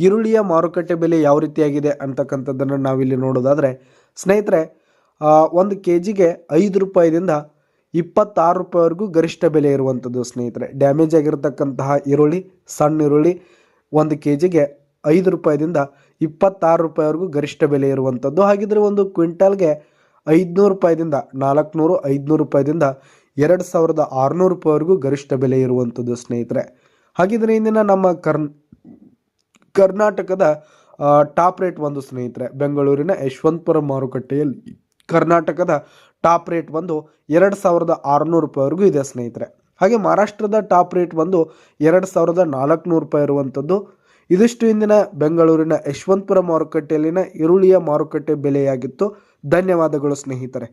ಈರುಳ್ಳಿಯ ಮಾರುಕಟ್ಟೆ ಬೆಲೆ ಯಾವ ರೀತಿಯಾಗಿದೆ ಅಂತಕ್ಕಂಥದ್ದನ್ನು ನಾವಿಲ್ಲಿ ನೋಡೋದಾದರೆ, ಸ್ನೇಹಿತರೆ ಒಂದು ಕೆ ಜಿಗೆ ಐದು ರೂಪಾಯಿದಿಂದ ಇಪ್ಪತ್ತಾರು ರೂಪಾಯಿವರೆಗೂ ಗರಿಷ್ಠ ಬೆಲೆ ಇರುವಂಥದ್ದು ಸ್ನೇಹಿತರೆ. ಡ್ಯಾಮೇಜ್ ಆಗಿರತಕ್ಕಂತಹ ಈರುಳ್ಳಿ, ಸಣ್ಣ ಈರುಳ್ಳಿ ಒಂದು ಕೆ ಜಿಗೆ ಐದು ರೂಪಾಯಿದಿಂದ ಇಪ್ಪತ್ತಾರು ರೂಪಾಯಿವರೆಗೂ ಗರಿಷ್ಠ ಬೆಲೆ ಇರುವಂಥದ್ದು. ಹಾಗಿದ್ರೆ ಒಂದು ಕ್ವಿಂಟಲ್ಗೆ ಐದುನೂರು ರೂಪಾಯಿದಿಂದ ನಾಲ್ಕುನೂರು, ಐದುನೂರು ರೂಪಾಯಿದಿಂದ ಎರಡು ಸಾವಿರದ ಆರುನೂರು ರೂಪಾಯಿವರೆಗೂ ಗರಿಷ್ಠ ಬೆಲೆ ಇರುವಂಥದ್ದು ಸ್ನೇಹಿತರೆ. ಹಾಗಿದ್ರೆ ಇಂದಿನ ನಮ್ಮ ಕರ್ನ್ ಕರ್ನಾಟಕದ ಟಾಪ್ ರೇಟ್ ಒಂದು ಸ್ನೇಹಿತರೆ, ಬೆಂಗಳೂರಿನ ಯಶವಂತಪುರ ಮಾರುಕಟ್ಟೆಯಲ್ಲಿ. ಕರ್ನಾಟಕದ ಟಾಪ್ ರೇಟ್ ಬಂದು ಎರಡು ಸಾವಿರದ ಆರುನೂರು ರೂಪಾಯಿವರೆಗೂ ಇದೆ ಸ್ನೇಹಿತರೆ. ಹಾಗೆ ಮಹಾರಾಷ್ಟ್ರದ ಟಾಪ್ ರೇಟ್ ಬಂದು ಎರಡು ಸಾವಿರದ ನಾಲ್ಕುನೂರು ರೂಪಾಯಿ ಇರುವಂಥದ್ದು. ಇದಿಷ್ಟು ಇಂದಿನ ಬೆಂಗಳೂರಿನ ಯಶವಂತಪುರ ಮಾರುಕಟ್ಟೆಯಲ್ಲಿನ ಈರುಳ್ಳಿಯ ಮಾರುಕಟ್ಟೆ ಬೆಲೆಯಾಗಿತ್ತು. ಧನ್ಯವಾದಗಳು ಸ್ನೇಹಿತರೆ.